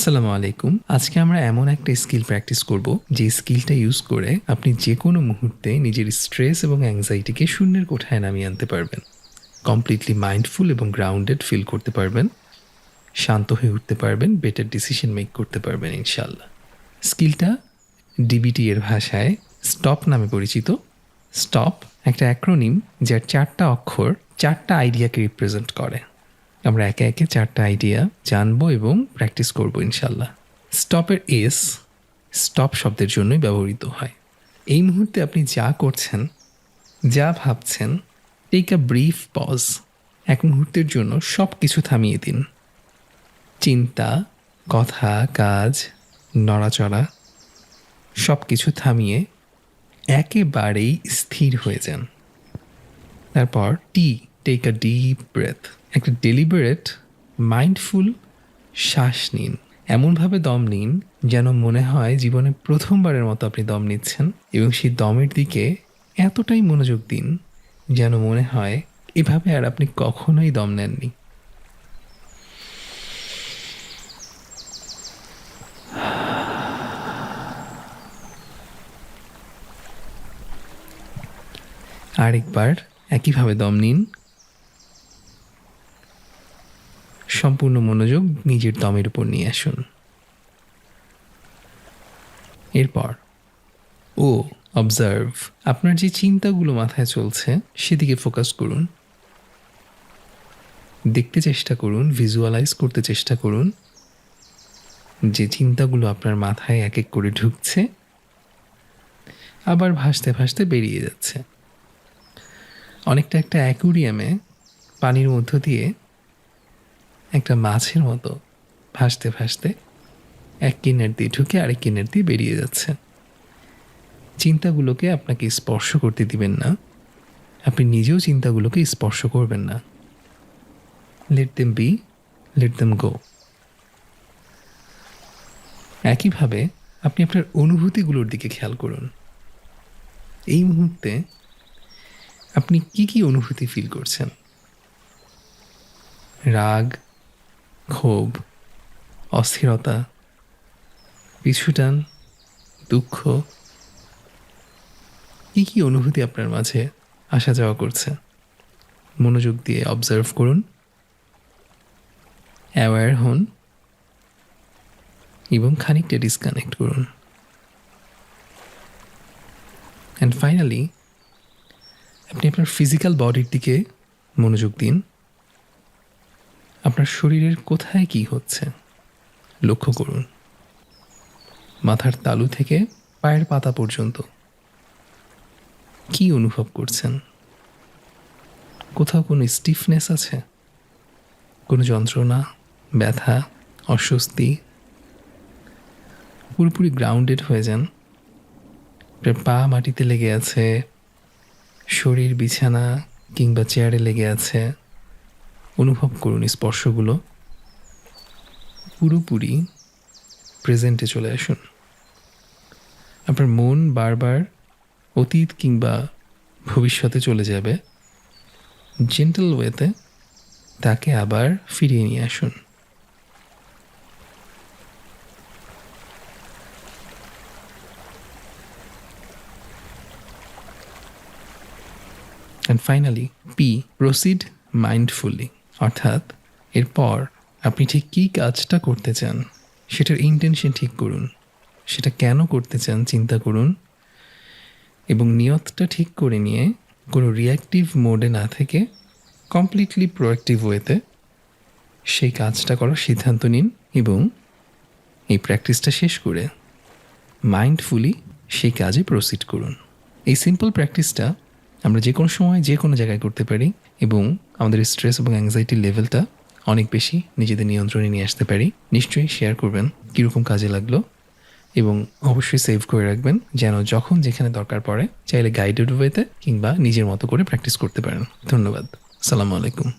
আসসালামু আলাইকুম। আজকে আমরা এমন একটা স্কিল প্র্যাকটিস করব যে স্কিলটা ইউজ করে আপনি যে কোনো মুহূর্তে নিজের স্ট্রেস এবং অ্যাংজাইটিকে শূন্যের কোঠায় নামিয়ে আনতে পারবেন। কমপ্লিটলি মাইন্ডফুল এবং গ্রাউন্ডেড ফিল করতে পারবেন। শান্ত হয়ে উঠতে পারবেন, বেটার ডিসিশন মেক করতে পারবেন ইনশাল্লাহ স্কিলটা ডিবিটি এর ভাষায় স্টপ নামে পরিচিত। স্টপ একটা অ্যাক্রোনিম যার চারটা অক্ষর, চারটা আইডিয়াকে রিপ্রেজেন্ট করে। আমরা একে একে চারটা আইডিয়া জানব এবং প্র্যাকটিস করব ইনশাল্লাহ। স্টপের এস স্টপ শব্দের জন্যই ব্যবহৃত হয়। এই মুহূর্তে আপনি যা করছেন, যা ভাবছেন টেক আ ব্রিফ পজ এক মুহূর্তের জন্য সব কিছু থামিয়ে দিন। চিন্তা, কথা, কাজ, নড়াচড়া সব কিছু থামিয়ে একেবারেই স্থির হয়ে যান। তারপর টি টেক আ ডিপ ব্রেথ একটা ডেলিবারেট মাইন্ডফুল শ্বাস নিন। এমনভাবে দম নিন যেন মনে হয় জীবনে প্রথমবারের মতো আপনি দম নিচ্ছেন এবং সেই দমের দিকে এতটাই মনোযোগ দিন যেন মনে হয় এভাবে আর আপনি কখনোই দম নেননি। আরেকবার একইভাবে দম নিন। সম্পূর্ণ মনোযোগ নিজের দমের উপর নিয়ে আসুন। এরপর, ও অবজার্ভ আপনার যে চিন্তাগুলো মাথায় চলছে, সেদিকে ফোকাস করুন। দেখতে চেষ্টা করুন ভিজুয়ালাইজ করতে চেষ্টা করুন। যে চিন্তাগুলো আপনার মাথায় এক এক করে ঢুকছে, আবার ভাসতে ভাসতে বেরিয়ে যাচ্ছে। অনেকটা একটা অ্যাকুরিয়ামে পানির মধ্য দিয়ে একটা মাছের মতো ভাসতে ভাসতে এক কিনের দিয়ে ঢুকে আরেক কিনের দিয়ে বেরিয়ে যাচ্ছে। চিন্তাগুলোকে আপনাকে স্পর্শ করতে দিবেন না। আপনি নিজেও চিন্তাগুলোকে স্পর্শ করবেন না। Let them be let them go একইভাবে আপনি আপনার অনুভূতিগুলোর দিকে খেয়াল করুন। এই মুহূর্তে আপনি কি কি অনুভূতি ফিল করছেন? রাগ ক্ষোভ, অস্থিরতা, পিছুটান, দুঃখ, কী কী অনুভূতি আপনার মাঝে আসা যাওয়া করছে? মনোযোগ দিয়ে অবজার্ভ করুন। অ্যাওয়্যার হন এবং খানিকটা ডিসকানেক্ট করুন। অ্যান্ড ফাইনালি আপনি আপনার ফিজিক্যাল বডির দিকে মনোযোগ দিন। আপনার শরীরের কোথায় কি হচ্ছে? লক্ষ্য করুন। মাথার তালু থেকে পায়ের পাতা পর্যন্ত। কি অনুভব করছেন? কোথাও কোনো স্টিফনেস আছে? কোনো যন্ত্রণা, ব্যথা, অস্বস্তি? পুরোপুরি গ্রাউন্ডেড হয়ে যান। পা মাটিতে লেগে আছে, শরীর বিছানা কিংবা চেয়ারে লেগে আছে। অনুভব করুন স্পর্শগুলো। পুরোপুরি প্রেজেন্টে চলে আসুন। আপনার মন বারবার অতীত কিংবা ভবিষ্যতে চলে যাবে। জেন্টাল ওয়েতে তাকে আবার ফিরিয়ে নিয়ে আসুন। অ্যান্ড ফাইনালি পি প্রসিড মাইন্ডফুলি অর্থাৎ, এরপর আপনি ঠিক কী কাজটা করতে চান, সেটার ইন্টেনশন ঠিক করুন। সেটা কেন করতে চান, চিন্তা করুন। এবং নিয়তটা ঠিক করে নিয়ে, কোনো রিয়াক্টিভ মোডে না থেকে কমপ্লিটলি প্রোয়াক্টিভ ওয়েতে সেই কাজটা করার সিদ্ধান্ত নিন এবং এই প্র্যাকটিসটা শেষ করে মাইন্ডফুলি সেই কাজে প্রসিড করুন। এই সিম্পল প্র্যাকটিসটা আমরা যে কোনো সময় যে কোনো জায়গায় করতে পারি এবং আমাদের স্ট্রেস এবং অ্যাংজাইটির লেভেলটা অনেক বেশি নিজেদের নিয়ন্ত্রণে নিয়ে আসতে পারি। নিশ্চয়ই শেয়ার করবেন কীরকম কাজে লাগল এবং অবশ্যই সেভ করে রাখবেন যেন যখন যেখানে দরকার পড়ে, চাইলে গাইডেড ওয়েতে কিংবা নিজের মতো করে প্র্যাকটিস করতে পারেন। ধন্যবাদ। সালামু আলাইকুম।